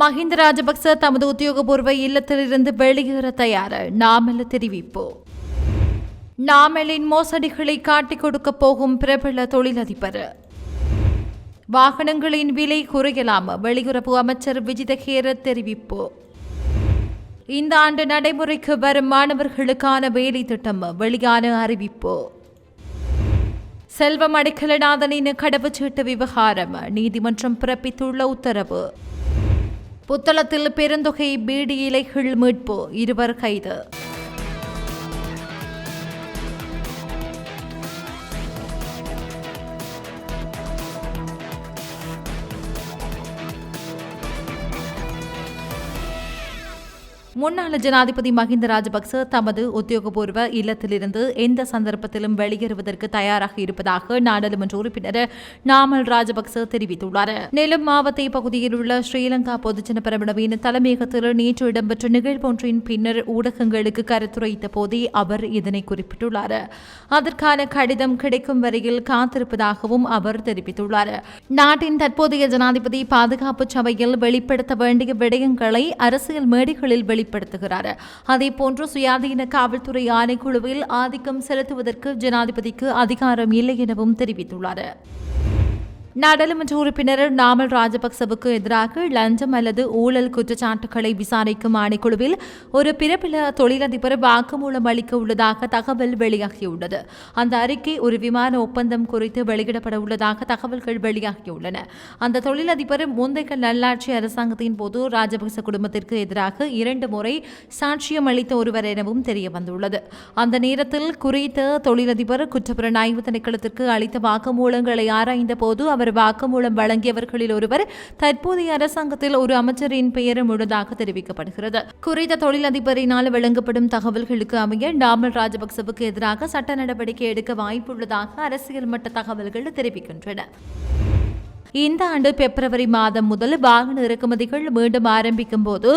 மஹிந்த ராஜபக்ச தமது உத்தியோகபூர்வ இல்லத்திலிருந்து வெளியேற தயார் நாமல் தெரிவிப்பு. நாமலின் மோசடிகளை காட்டிக் கொடுக்க போகும் பிரபல தொழிலதிபர். வாகனங்களின் விலை குறையலாம் வெளியுறவு அமைச்சர் விஜிதகேர தெரிவிப்பு. இந்த ஆண்டு நடைமுறைக்கு வரும் மாணவர்களுக்கான வேலை திட்டம் வெளியான அறிவிப்பு. செல்வம் அடிக்கலநாதனின் கடவுச்சீட்டு விவகாரம் நீதிமன்றம் பிறப்பித்துள்ள உத்தரவு. புத்தளத்தில் பெருந்தொகை பீடி இலைகள் மீட்பு. இருவர் கைது. முன்னாள் ஜனாதிபதி மஹிந்த ராஜபக்ச தமது உத்தியோகபூர்வ இல்லத்திலிருந்து எந்த சந்தர்ப்பத்திலும் வெளியேறுவதற்கு தயாராக இருப்பதாக நாடாளுமன்ற உறுப்பினர் நாமல் ராஜபக்ச தெரிவித்துள்ளார். நெலும் மாவத்தை பகுதியில் உள்ள ஸ்ரீலங்கா பொதுஜன பிரபலவின் தலைமையகத்தில் நேற்று இடம்பெற்ற நிகழ்வொன்றின் பின்னர் ஊடகங்களுக்கு கருத்துரைத்த போதே அவர் இதனை குறிப்பிட்டுள்ளார். அதற்கான கடிதம் கிடைக்கும் வரையில் காத்திருப்பதாகவும் அவர் தெரிவித்துள்ளார். நாட்டின் தற்போதைய ஜனாதிபதி பாதுகாப்பு சபையில் வெளிப்படுத்த வேண்டிய விடயங்களை அரசியல் மேடைகளில் வெளி வெளிப்படுத்துகிறார். அதேபோன்று சுயாதீன காவல்துறை ஆணைக்குழுவில் ஆதிக்கம் செலுத்துவதற்கு ஜனாதிபதிக்கு அதிகாரம் இல்லை எனவும் தெரிவித்துள்ளார். நாடாளுமன்ற உறுப்பினர் நாமல் ராஜபக்சவுக்கு எதிராக லஞ்சம் அல்லது ஊழல் குற்றச்சாட்டுகளை விசாரிக்கும் ஆணைக்குழுவில் ஒரு பிரபல தொழிலதிபர் வாக்குமூலம் அளிக்க உள்ளதாக தகவல் வெளியாகியுள்ளது. அந்த அறிக்கை ஒரு விமான ஒப்பந்தம் குறித்து வெளியிடப்பட உள்ளதாக தகவல்கள் வெளியாகியுள்ளன. அந்த தொழிலதிபர் முந்தைய நல்லாட்சி அரசாங்கத்தின் போது ராஜபக்ச குடும்பத்திற்கு எதிராக இரண்டு முறை சாட்சியம் அளித்த ஒருவர் எனவும் தெரிய வந்துள்ளது அந்த நேரத்தில் குறித்த தொழிலதிபர் குற்றப்புலனாய்வு திணைக்களத்திற்கு அளித்த வாக்குமூலங்களை ஆராய்ந்த போது அவர் அவர் வாக்குமூலம் வழங்கியவர்களில் ஒருவர் தற்போதைய அரசாங்கத்தில் ஒரு அமைச்சரின் பெயரும் உள்ளதாக தெரிவிக்கப்படுகிறது. குறித்த தொழிலதிபரினால் வழங்கப்படும் தகவல்களுக்கு அமைய டாமல் ராஜபக்சவுக்கு எதிராக சட்ட நடவடிக்கை எடுக்க வாய்ப்புள்ளதாக அரசியல் மட்ட தகவல்கள் தெரிவிக்கின்றன. இந்த ஆண்டு பிப்ரவரி மாதம் முதல் வாகன இறக்குமதிகள் மீண்டும் ஆரம்பிக்கும் போது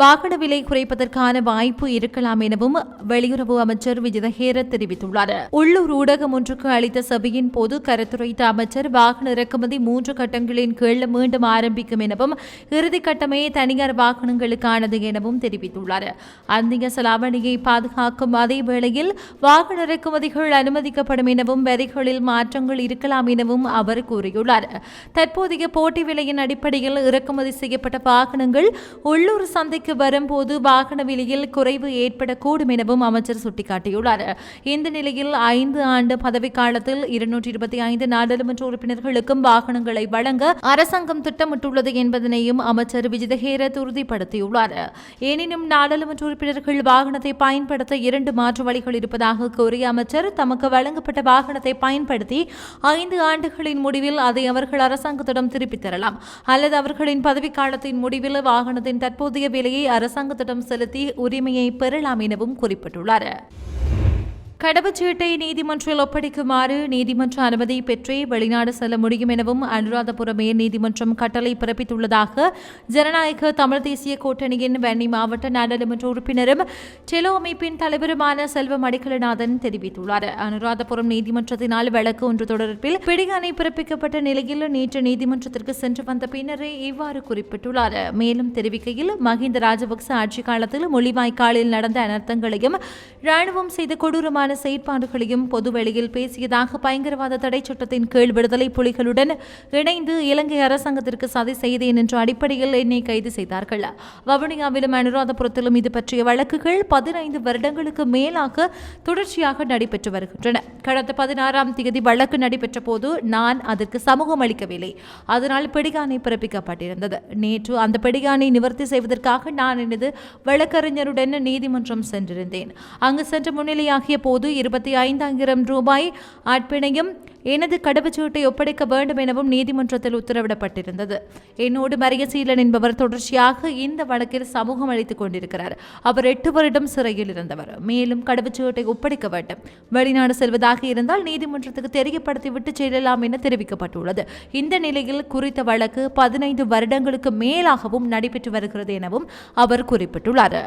வாகன விலை குறைப்பதற்கான வாய்ப்பு இருக்கலாம் எனவும் வெளியுறவு அமைச்சர் விஜயஹேர தெரிவித்துள்ளார். உள்ளூர் ஊடகம் ஒன்றுக்கு அளித்த சபையின் போது கருத்துரைத்த அமைச்சர் வாகன இறக்குமதி மூன்று கட்டங்களின் கீழ் மீண்டும் ஆரம்பிக்கும் எனவும் இறுதி கட்டமே தனியார் வாகனங்களுக்கானது எனவும் தெரிவித்துள்ளார். அந்நிய செலாவணியை பாதுகாக்கும் அதே வேளையில் வாகன இறக்குமதிகள் அனுமதிக்கப்படும் எனவும் வரிகளில் மாற்றங்கள் இருக்கலாம் எனவும் அவர் கூறியுள்ளார். தற்போதைய போட்டி விலையின் அடிப்படையில் இறக்குமதி செய்யப்பட்ட வாகனங்கள் உள்ளூர் சந்தைக்கு சந்தைக்கு வரும்போது வாகன விலையில் குறைவு ஏற்படக்கூடும் எனவும் அமைச்சர் சுட்டிக்காட்டியுள்ளார். இந்த நிலையில் ஐந்து ஆண்டு பதவிக்காலத்தில் இருநூற்றி இருபத்தி ஐந்து நாடாளுமன்ற உறுப்பினர்களுக்கும் வாகனங்களை வழங்க அரசாங்கம் திட்டமிட்டுள்ளது என்பதனையும் அமைச்சர் விஜயஹேரத் உறுதிப்படுத்தியுள்ளார் எனினும் நாடாளுமன்ற உறுப்பினர்கள் வாகனத்தை பயன்படுத்த இரண்டு மாற்று வழிகள் இருப்பதாக கூறிய அமைச்சர் தமக்கு வழங்கப்பட்ட வாகனத்தை பயன்படுத்தி ஐந்து ஆண்டுகளின் முடிவில் அதை அவர்கள் அரசாங்கத்திடம் திருப்பித் தரலாம். அல்லது அவர்களின் பதவிக்காலத்தின் முடிவில் வாகனத்தின் தற்போதைய விலையை அரசாங்கத்திடம் செலுத்தி உரிமையை பெறலாம் எனவும் குறிப்பிட்டுள்ளார். கடவுச்சீட்டை நீதிமன்றில் ஒப்படைக்குமாறு நீதிமன்ற அனுமதி பெற்றே வெளிநாடு செல்ல முடியும் எனவும் அனுராதபுரம் மேல் நீதிமன்றம் கட்டளை பிறப்பித்துள்ளதாக ஜனநாயக தமிழ் தேசிய கூட்டணியின் வன்னி மாவட்ட நாடாளுமன்ற உறுப்பினரும் டெலோ அமைப்பின் தலைவருமான செல்வம் அடிக்கலநாதன் தெரிவித்துள்ளார். அனுராதபுரம் நீதிமன்றத்தினால் வழக்கு ஒன்று தொடர்பில் பிடியாணை பிறப்பிக்கப்பட்ட நிலையில் நேற்று நீதிமன்றத்திற்கு சென்று வந்த பின்னரே இவ்வாறு குறிப்பிட்டுள்ளார். மேலும் தெரிவிக்கையில் மஹிந்த ராஜபக்ச ஆட்சி காலத்தில் மொழிவாய்க்காலில் நடந்த அனர்த்தங்களையும் ராணுவம் செய்த கொடூரமான எதிரான செயற்பாடுகளையும் பொதுவெளியில் பேசியதாக பயங்கரவாத தடை சட்டத்தின் கீழ் விடுதலை புலிகளுடன் இணைந்து இலங்கை அரசாங்கத்திற்கு சதி செய்தேன் என்ற அடிப்படையில் என்னை கைது செய்தார்கள். வவுனியாவிலும் அனுராதபுரத்திலும் இது பற்றிய வழக்குகள் பதினைந்து வருடங்களுக்கு மேலாக தொடர்ச்சியாக நடைபெற்று வருகின்றன. கடந்த பதினாறாம் தேதி வழக்கு நடைபெற்ற போது நான் அதற்கு சமூகம் அளிக்கவில்லை. அதனால் பிடிகானை பிறப்பிக்கப்பட்டிருந்தது. நேற்று அந்த பிடிகானை நிவர்த்தி செய்வதற்காக நான் எனது வழக்கறிஞருடன் நீதிமன்றம் சென்றிருந்தேன். அங்கு சென்று முன்னிலையாகிய போது இருபத்தி ஐந்தாயிரம் ரூபாய் அட்பிணையும் எனது கடவுச்சீட்டை ஒப்படைக்க வேண்டும் எனவும் நீதிமன்றத்தில் உத்தரவிடப்பட்டிருந்தது. என்னோடு மரியசீலன் என்பவர் தொடர்ச்சியாக இந்த வழக்கில் சமூகம் அளித்துக் கொண்டிருக்கிறார். அவர் எட்டு வருடம் சிறையில் இருந்தவர். மேலும் கடவுச்சீட்டை ஒப்படைக்க வேண்டும். வெளிநாடு செல்வதாக இருந்தால் நீதிமன்றத்துக்கு தெரியப்படுத்தி விட்டு செல்லலாம் என தெரிவிக்கப்பட்டுள்ளது. இந்த நிலையில் குறித்த வழக்கு பதினைந்து வருடங்களுக்கு மேலாகவும் நடைபெற்று வருகிறது எனவும் அவர் குறிப்பிட்டுள்ளார்.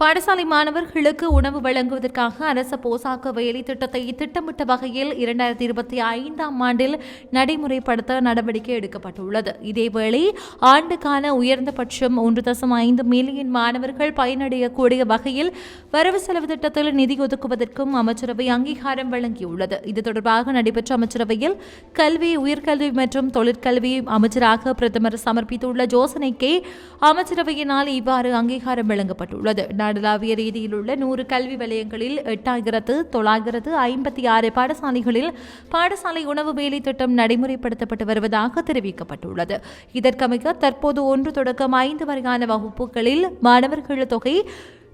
பாடசாலை மாணவர்களுக்கு உணவு வழங்குவதற்காக அரச போசாக்கு வேலை திட்டத்தை திட்டமிட்ட வகையில் இரண்டாயிரத்தி இருபத்தி ஐந்தாம் ஆண்டில் நடைமுறைப்படுத்த நடவடிக்கை எடுக்கப்பட்டுள்ளது. இதேவேளை ஆண்டுக்கான உயர்ந்தபட்சம் ஒன்று தசம் ஐந்து மில்லியன் மாணவர்கள் பயனடையக்கூடிய வகையில் வரவு செலவு திட்டத்தில் நிதி ஒதுக்குவதற்கும் அமைச்சரவை அங்கீகாரம் வழங்கியுள்ளது. இது தொடர்பாக நடைபெற்ற அமைச்சரவையில் கல்வி உயர்கல்வி மற்றும் தொழிற்கல்வி அமைச்சராக பிரதமர் சமர்ப்பித்துள்ள ஜோசனைக்கே அமைச்சரவையினால் இவ்வாறு அங்கீகாரம் வழங்கப்பட்டுள்ளது. நாடளாவிய ரீதியில் உள்ள நூறு கல்வி வலயங்களில் எட்டாயிரத்து தொள்ளாயிரத்து ஐம்பத்தி ஆறு பாடசாலைகளில் பாடசாலை உணவு வேலை திட்டம் நடைமுறைப்படுத்தப்பட்டு வருவதாக தெரிவிக்கப்பட்டுள்ளது. இதற்கமைக்க தற்போது ஒன்று தொடக்கம் ஐந்து வரையான வகுப்புகளில் மாணவர்கள் தொகை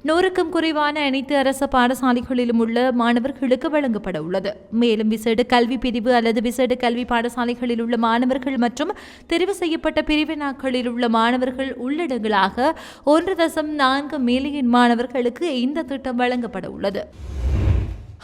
நூறுக்கும் குறைவான அனைத்து அரசு பாடசாலைகளிலும் உள்ள மாணவர்களுக்கு வழங்கப்பட உள்ளது. மேலும் விசேட கல்வி பிரிவு அல்லது விசேட கல்வி பாடசாலைகளில் உள்ள மாணவர்கள் மற்றும் தெரிவு செய்யப்பட்ட பிரிவினாக்களில் உள்ள மாணவர்கள் உள்ளடங்களாக ஒன்று தசம் நான்கு மில்லியன் மாணவர்களுக்கு இந்த திட்டம் வழங்கப்பட உள்ளது.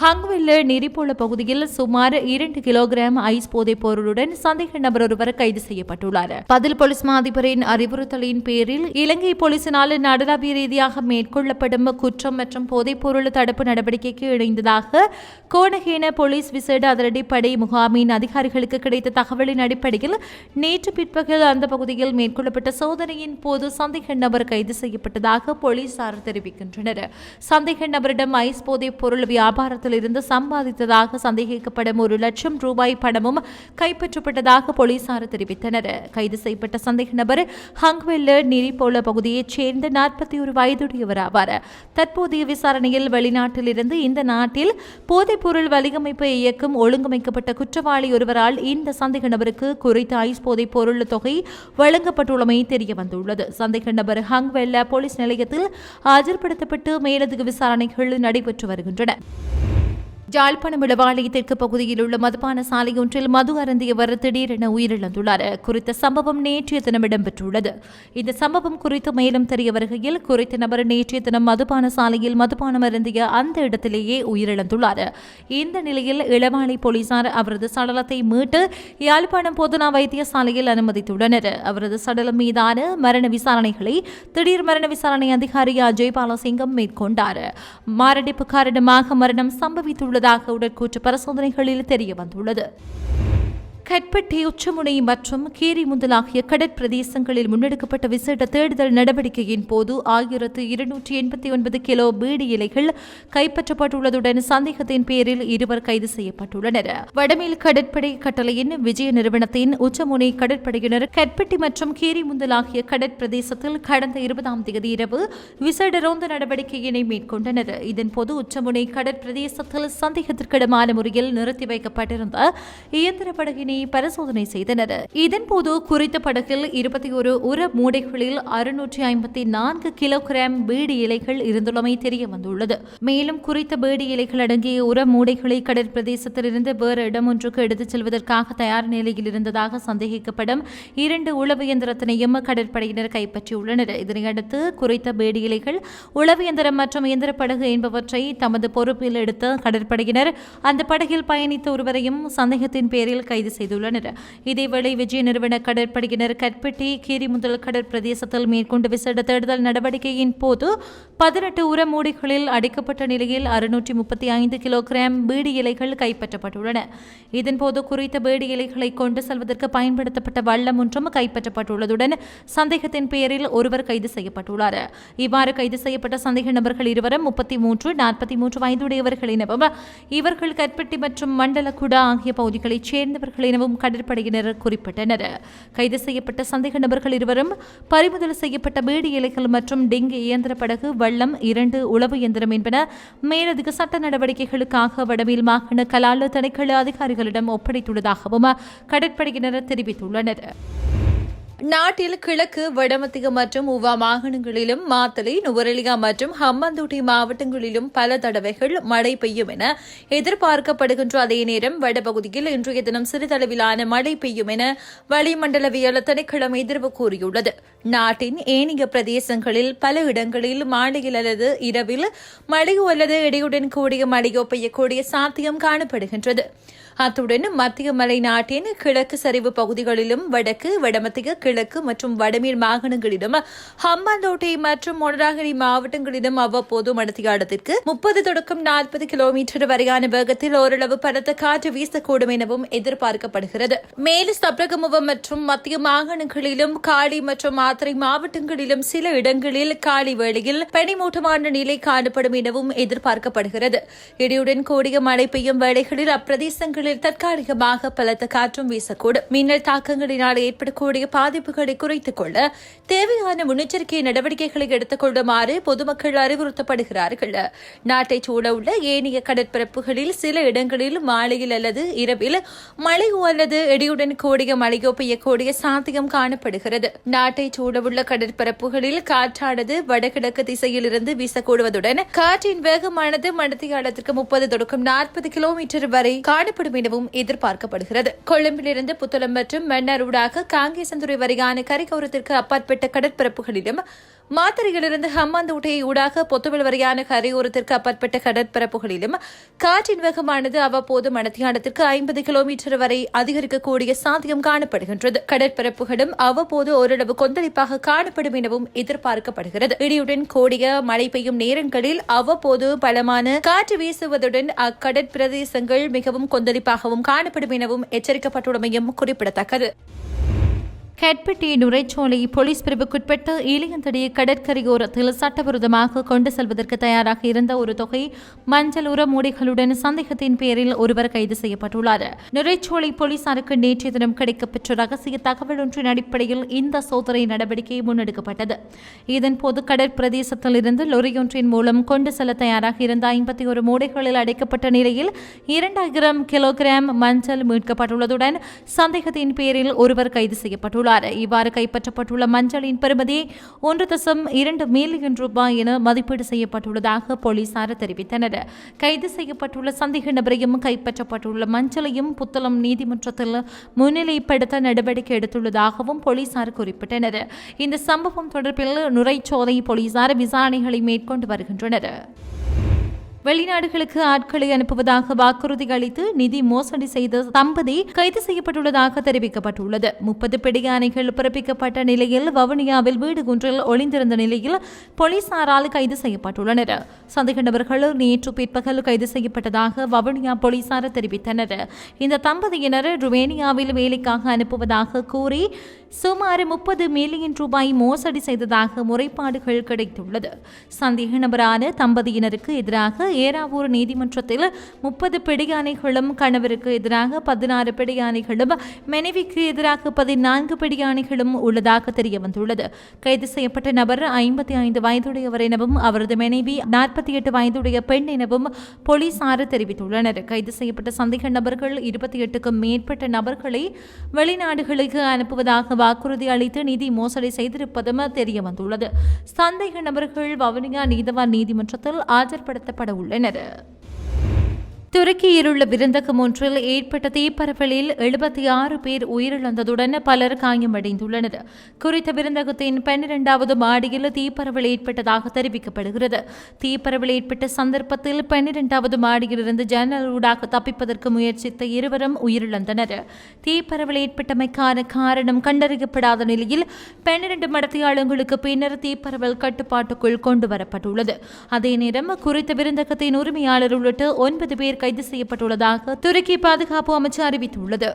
ஹங்குவெல்ல நெறிப்போல பகுதியில் சுமார் இரண்டு கிலோகிராம் ஐஸ் போதைப் பொருளுடன் சந்தேக நபர் ஒருவர் கைது செய்யப்பட்டுள்ளார். பதில் போலீஸ் மாதிபரின் அறிவுறுத்தலின் பேரில் இலங்கை போலீசினால் நாடளாவிய ரீதியாக மேற்கொள்ளப்படும் குற்றம் மற்றும் போதைப் பொருள் தடுப்பு நடவடிக்கைக்கு இணைந்ததாக கோணகேன போலீஸ் விசேட அதிரடிப்படை முகாமின் அதிகாரிகளுக்கு கிடைத்த தகவலின் அடிப்படையில் நேற்று பிற்பகல் அந்த பகுதியில் மேற்கொள்ளப்பட்ட சோதனையின் போது சந்தேக நபர் கைது செய்யப்பட்டதாக போலீசார் தெரிவிக்கின்றனர். சந்தேக நபரிடம் ஐஸ் போதைப் பொருள் வியாபாரத்தில் இருந்து சம்பாதித்ததாக சந்தேகிக்கப்படும் ஒரு லட்சம் ரூபாய் பணமும் கைப்பற்றப்பட்டதாக போலீசார் தெரிவித்தனர். கைது செய்யப்பட்ட சந்தேக நபர் ஹங்வெல்ல நிரிப்போல பகுதியைச் சேர்ந்த நாற்பத்தி ஒரு வயதுடையவர் ஆவார். தற்போதைய விசாரணையில் வெளிநாட்டிலிருந்து இந்த நாட்டில் போதைப்பொருள் வலிகமைப்பை இயக்கும் ஒழுங்கமைக்கப்பட்ட குற்றவாளி ஒருவரால் இந்த சந்தேக நபருக்கு குறித்த ஐஸ் போதைப் பொருள் தொகை வழங்கப்பட்டுள்ளமை தெரிய வந்துள்ளது சந்தேக நபர் ஹங்வெல்ல போலீஸ் நிலையத்தில் ஆஜர்படுத்தப்பட்டு மேலதிக விசாரணைகள் நடைபெற்று வருகின்றன. யாழ்ப்பாணம் இடவாளி தெற்கு பகுதியில் உள்ள மதுபான சாலை ஒன்றில் மது அருந்தியவர் திடீரென உயிரிழந்துள்ளார். குறித்த சம்பவம் நேற்றைய தினம் இடம்பெற்றுள்ளது. இந்த சம்பவம் குறித்து மேலும் தெரிய வருகையில் குறித்த நபர் நேற்றைய தினம் மதுபான சாலையில் மதுபானம் அருந்திய அந்த இடத்திலேயே உயிரிழந்துள்ளார். இந்த நிலையில் இளவாலை போலீசார் அவரது சடலத்தை மீட்டு யாழ்ப்பாணம் போதனா வைத்தியசாலையில் அனுமதித்துள்ளனர். அவரது சடலம் மீதான மரண விசாரணைகளை திடீர் மரண விசாரணை அதிகாரி அஜய் பாலசிங்கம் மேற்கொண்டார். மாரடைப்பு காரணமாக மரணம் சம்பவித்துள்ள உள்ளதாக உடற்கூற்று பரிசோதனைகளில் தெரிய வந்துள்ளது. கட்பட்டி உச்சமுனை மற்றும் கீரிமுந்தல் ஆகிய கடற்பிரதேசங்களில் முன்னெடுக்கப்பட்ட விசேட தேடுதல் நடவடிக்கையின் போது ஆயிரத்து இருநூற்றி எண்பத்தி ஒன்பது கிலோ பீடி இலைகள் கைப்பற்றப்பட்டுள்ளதுடன் சந்தேகத்தின் பேரில் இருவர் கைது செய்யப்பட்டுள்ளனர். வடமேல் கடற்படை கட்டளையின் விஜய நிறுவனத்தின் உச்சமுனை கடற்படையினர் கட்பட்டி மற்றும் கீரிமுந்தல் ஆகிய கடற்பிரதேசத்தில் கடந்த இருபதாம் தேதி இரவு விசேட ரோந்து நடவடிக்கையினை மேற்கொண்டனர். இதன்போது உச்சமுனை கடற்பிரதேசத்தில் சந்தேகத்திற்கிடமான முறையில் நிறுத்தி வைக்கப்பட்டிருந்த இயந்திர படகினை பரிசோதனை செய்தனர். இதன்போது குறித்த படகில் இருபத்தி ஒரு உர மூடைகளில் அறுநூற்றி ஐம்பத்தி நான்கு கிலோகிராம் பீடி இலைகள் இருந்துள்ளமை தெரிய வந்துள்ளது மேலும் குறித்த பீடி இலைகள் அடங்கிய உர மூடைகளை கடற்பிரதேசத்திலிருந்து வேறு இடம் ஒன்றுக்கு எடுத்துச் செல்வதற்காக தயார் நிலையில் இருந்ததாக சந்தேகிக்கப்படும் இரண்டு உளவு இயந்திரத்தினையும் கடற்படையினர் கைப்பற்றியுள்ளனர். இதனையடுத்து குறித்த பீடி இலைகள் உளவு இயந்திரம் மற்றும் இயந்திர படகு என்பவற்றை தமது பொறுப்பில் எடுத்த கடற்படையினர் அந்த படகில் பயணித்த ஒருவரையும் சந்தேகத்தின் பேரில் கைது செய்துள்ளனர். இதேவேளை விஜய நிறுவன கடற்படையினர் கட்பெட்டி கீரிமுதல் கடற்பிரதேசத்தில் மேற்கொண்ட விசேட தேடுதல் நடவடிக்கையின் போது பதினெட்டு உர மூடிகளில் அடைக்கப்பட்ட நிலையில் அறுநூற்றி முப்பத்தி ஐந்து கிலோகிராம் பீடி இலைகள் கைப்பற்றப்பட்டுள்ளன. இதன்போது குறித்த பீடி இலைகளை கொண்டு செல்வதற்கு பயன்படுத்தப்பட்ட வள்ளம் ஒன்றும் கைப்பற்றப்பட்டுள்ளதுடன் சந்தேகத்தின் பெயரில் ஒருவர் கைது செய்யப்பட்டுள்ளார். இவ்வாறு கைது செய்யப்பட்ட சந்தேக நபர்கள் இருவரும் முப்பத்தி மூன்று நாற்பத்தி மூன்று வயதுடையவர்கள் எனவும் இவர்கள் கற்பட்டி மற்றும் மண்டலகுடா ஆகிய பகுதிகளைச் சேர்ந்தவர்கள் எனவும் கடற்படையினர் குறிப்பிட்டனர். கைது செய்யப்பட்ட சந்தேக நபர்கள் இருவரும் பறிமுதல் செய்யப்பட்ட பீடி இலைகள் மற்றும் டெங்கு இயந்திர படகு வள்ளம் இரண்டு உளவு இயந்திரம் என்பன மேலதிக சட்ட நடவடிக்கைகளுக்காக வடமேல் மாகாண கலால திணைக்கள அதிகாரிகளிடம் ஒப்படைத்துள்ளதாகவும் கடற்படையினர் தெரிவித்துள்ளனர். நாட்டில் கிழக்கு வடமத்திய மற்றும் உவா மாகாணங்களிலும் மாத்தலை நுவரெலியா மற்றும் ஹம்மந்தோட்டை மாவட்டங்களிலும் பல தடவைகள் மழை பெய்யும் என எதிர்பார்க்கப்படுகின்ற அதே நேரம் வடபகுதியில் இன்றைய தினம் சிறிதளவிலான மழை பெய்யும் என வளிமண்டலவியல் திணைக்களம் எதிர்வு கூறியுள்ளது. நாட்டின் ஏனைய பிரதேசங்களில் பல இடங்களில் மாலையில் அல்லது இரவில் மழையோ அல்லது இடையுடன் கூடிய மழையோ பெய்யக்கூடிய சாத்தியம் காணப்படுகின்றது. அத்துடன் மத்திய மலை நாட்டின் கிழக்கு சரிவு பகுதிகளிலும் வடக்கு வடமத்திய கிழக்கு மற்றும் வடமேல் மாகாணங்களிலும் ஹம்பாந்தோட்டை மற்றும் மொனராகரி மாவட்டங்களிலும் அவ்வப்போது மடத்தியாடத்திற்கு முப்பது தொடக்கம் நாற்பது கிலோமீட்டர் வரையான வேகத்தில் ஓரளவு பலத்த காற்று வீசக்கூடும் எனவும் எதிர்பார்க்கப்படுகிறது. மேலும் சப்ரகமுவ மற்றும் மத்திய மாகாணங்களிலும் காலி மற்றும் மாத்திரை மாவட்டங்களிலும் சில இடங்களில் காலி வேளையில் பனிமூட்டமான நிலை காணப்படும் எனவும் எதிர்பார்க்கப்படுகிறது. இடியுடன் கூடிய மழை பெய்யும் வேளைகளில் அப்பிரதேசங்களில் தற்காலிகமாக பலத்த காற்றும் வீசக்கூடும். மின்னல் தாக்கங்களினால் ஏற்படக்கூடிய பாதிப்புகளை குறைத்துக் கொள்ள தேவையான முன்னெச்சரிக்கை நடவடிக்கைகளை எடுத்துக் கொள்ளுமாறு பொதுமக்கள் அறிவுறுத்தப்படுகிறார்கள். நாட்டை சூழவுள்ள ஏனைய கடற்பரப்புகளில் சில இடங்களில் மாலையில் அல்லது இரவில் மழையோ அல்லது இடியுடன் கூடிய மழையோ பெய்யக்கூடிய சாத்தியம் காணப்படுகிறது. நாட்டை சூழவுள்ள கடற்பரப்புகளில் காற்றானது வடகிழக்கு திசையிலிருந்து வீசக்கூடுவதுடன் காற்றின் வேகமானது மணத்தியாலத்திற்கு முப்பது தொடக்கம் நாற்பது கிலோமீட்டர் வரை காணப்படும் எனவும் எதிர்பார்க்கப்படுகிறது. கொழும்பிலிருந்து புத்தளம் மற்றும் மன்னாரூடாக காங்கேசந்துறை வரையான கரைக்கோரத்திற்கு அப்பாற்பட்ட கடற்பரப்புகளிலும் மாத்தறையிலிருந்து ஹம்மாந்தோட்டை ஊடாக பொத்துவில் வரையான கரையோரத்திற்கு அப்பாற்பட்ட கடற்பரப்புகளிலும் காற்றின் வேகமானது அவ்வப்போது மணத்தியானத்திற்கு ஐம்பது கிலோமீட்டர் வரை அதிகரிக்கக்கூடிய சாத்தியம் காணப்படுகின்றது. கடற்பரப்புகளும் அவ்வப்போது ஓரளவு கொந்தளிப்பாக காணப்படும் எனவும் எதிர்பார்க்கப்படுகிறது. இடியுடன் கூடிய மழை பெய்யும் நேரங்களில் அவ்வப்போது பலமான காற்று வீசுவதுடன் அக்கடற்பிரதேசங்கள் மிகவும் கொந்தளிப்பாகவும் காணப்படும் எனவும் எச்சரிக்கப்பட்டுள்ளமையும் குறிப்பிடத்தக்கது. கெட்பெட்டி நுரைச்சோலை போலீஸ் பிரிவுக்குட்பட்ட ஈலியந்தடி கடற்கரையோரத்தில் சட்டவிரோதமாக கொண்டு செல்வதற்கு தயாராக இருந்த ஒரு தொகை மஞ்சள் உர மூடைகளுடன் சந்தேகத்தின் பேரில் ஒருவர் கைது செய்யப்பட்டுள்ளார். நுரைச்சோலை போலீசாருக்கு நேற்றைய தினம் கிடைக்கப்பெற்ற ரகசிய தகவல் ஒன்றின் அடிப்படையில் இந்த சோதனை நடவடிக்கை முன்னெடுக்கப்பட்டது. இதன்போது கடற்பிரதேசத்தில் இருந்து லொரியொன்றின் மூலம் கொண்டு செல்ல தயாராக இருந்த ஐம்பத்தி ஒரு மூடைகளில் அடைக்கப்பட்ட நிலையில் இரண்டாயிரம் கிலோகிராம் மஞ்சள் மீட்கப்பட்டுள்ளதுடன் சந்தேகத்தின் பேரில் ஒருவர் கைது செய்யப்பட்டுள்ளார். தெரிவித்துள்ளார் இவ்வாறு கைப்பற்றப்பட்டுள்ள மஞ்சளின் பெறுமதி ஒன்று தசம் இரண்டு மில்லியன் ரூபாய் என மதிப்பீடு செய்யப்பட்டுள்ளதாக போலீசார் தெரிவித்தனர். கைது செய்யப்பட்டுள்ள சந்தேக நபரையும் கைப்பற்றப்பட்டுள்ள மஞ்சளையும் புத்தளம் நீதிமன்றத்தில் முன்னிலைப்படுத்த நடவடிக்கை எடுத்துள்ளதாகவும் போலீசார் குறிப்பிட்டனர். இந்த சம்பவம் தொடர்பில் நுரைச்சோதை போலீசார் விசாரணைகளை மேற்கொண்டு வருகின்றனர். வெளிநாடுகளுக்கு ஆட்களை அனுப்புவதாக வாக்குறுதி அளித்து நிதி மோசடி செய்த தம்பதி கைது செய்யப்பட்டுள்ளதாக தெரிவிக்கப்பட்டுள்ளது. முப்பது பிடியானைகள் பிறப்பிக்கப்பட்ட நிலையில் வவுனியாவில் வீடு ஒன்றில் ஒளிந்திருந்த நிலையில் போலீசாரால் கைது செய்யப்பட்டுள்ளனர். சந்தேக நபர்கள் நேற்று பிற்பகல் கைது செய்யப்பட்டதாக வவுனியா போலீசார் தெரிவித்தனர். இந்த தம்பதியினர் ருமேனியாவில் வேலைக்காக அனுப்புவதாக கூறி சுமார் முப்பது மில்லியன் ரூபாய் மோசடி செய்ததாக முறைப்பாடுகள் கிடைத்துள்ளது. சந்தேக நபரான தம்பதியினருக்கு எதிராக ஏராவூர் நீதிமன்றத்தில் முப்பது பிடியானைகளும் கணவருக்கு எதிராக பதினாறு பிடியானைகளும் மனைவிக்கு எதிராக பதினான்கு பிடியானைகளும் உள்ளதாக தெரிய வந்துள்ளது கைது செய்யப்பட்ட நபர் ஐம்பத்தி ஐந்து வயதுடையவர் எனவும் அவரது மனைவி நாற்பத்தி எட்டு வயதுடைய பெண் எனவும் போலீசார் தெரிவித்துள்ளனர். கைது செய்யப்பட்ட சந்தேக நபர்கள் இருபத்தி எட்டுக்கும் மேற்பட்ட நபர்களை வெளிநாடுகளுக்கு அனுப்புவதாக வாக்குறுதி அளித்து நிதி மோசடி செய்திருப்பதும் தெரிய வந்துள்ளது சந்தேக நபர்கள் வவுனியா நீதவான் நீதிமன்றத்தில் ஆஜர்படுத்தப்பட உள்ளனர். துருக்கியிலுள்ள விருந்தகம் ஒன்றில் ஏற்பட்ட தீப்பரவலில் எழுபத்தி ஆறு பேர் உயிரிழந்ததுடன் பலர் காயமடைந்துள்ளனர். குறித்த விருந்தகத்தின் பன்னிரெண்டாவது மாடியில் தீப்பரவல் ஏற்பட்டதாக தெரிவிக்கப்படுகிறது. தீப்பரவல் ஏற்பட்ட சந்தர்ப்பத்தில் பன்னிரெண்டாவது மாடியிலிருந்து ஜன்னல் ஊடாக தப்பிப்பதற்கு முயற்சித்த இருவரும் உயிரிழந்தனர். தீப்பரவல் ஏற்பட்டமைக்கான காரணம் கண்டறியப்படாத நிலையில் பன்னிரண்டு மடத்தியாளங்களுக்கு பின்னர் தீப்பரவல் கட்டுப்பாட்டுக்குள் கொண்டு வரப்பட்டுள்ளது அதே நேரம் குறித்த விருந்தகத்தின் உரிமையாளர் உள்ளிட்ட ஒன்பது பேர் கைது செய்யப்பட்டுள்ளதாக துருக்கி பாதுகாப்பு அமைச்சு அறிவித்துள்ளது.